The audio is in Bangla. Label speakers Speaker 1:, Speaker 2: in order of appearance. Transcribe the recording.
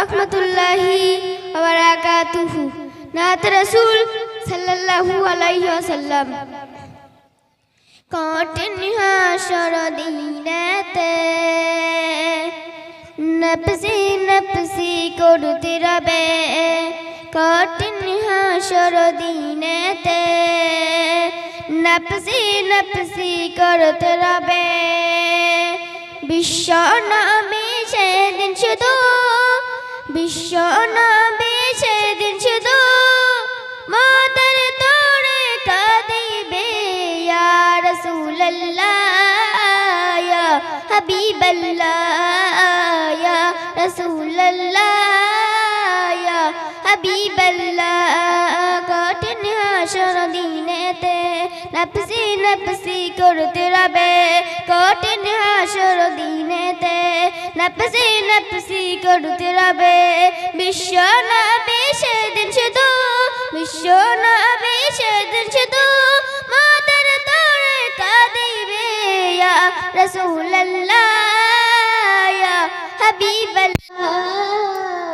Speaker 1: রহমতুল্লাহি বারাকাতুহু নাত রাসূল সাল্লাল্লাহু আলাইহি ওয়াসাল্লাম কঠিন হাসর দিনেতে নফসি নফসি করতে রবে কঠিন হাসর দিনেতে নফসি নফসি করতে রবে বিশ্ব নামে সেদিন শুধু বিশ্ব নামে সেদিন শুধু মাতার তোরে কাঁদিবে, ইয়া রাসূলুল্লাহ, ইয়া হাবিবাল্লাহ রাসূলুল্লাহ, ইয়া হাবিবাল্লাহ, কঠিন হাসর দিনেতে নফসি নফসি করতে রবে কঠিন হাসর নফসি নফসি করতে রবে বিশ্ব নবী সেদিন শুধু বিশ্ব নবী সেদিন শুধু মাতার তোরে কাঁদিবে ইয়া রাসূলুল্লাহ ইয়া হাবিবাল্লাহ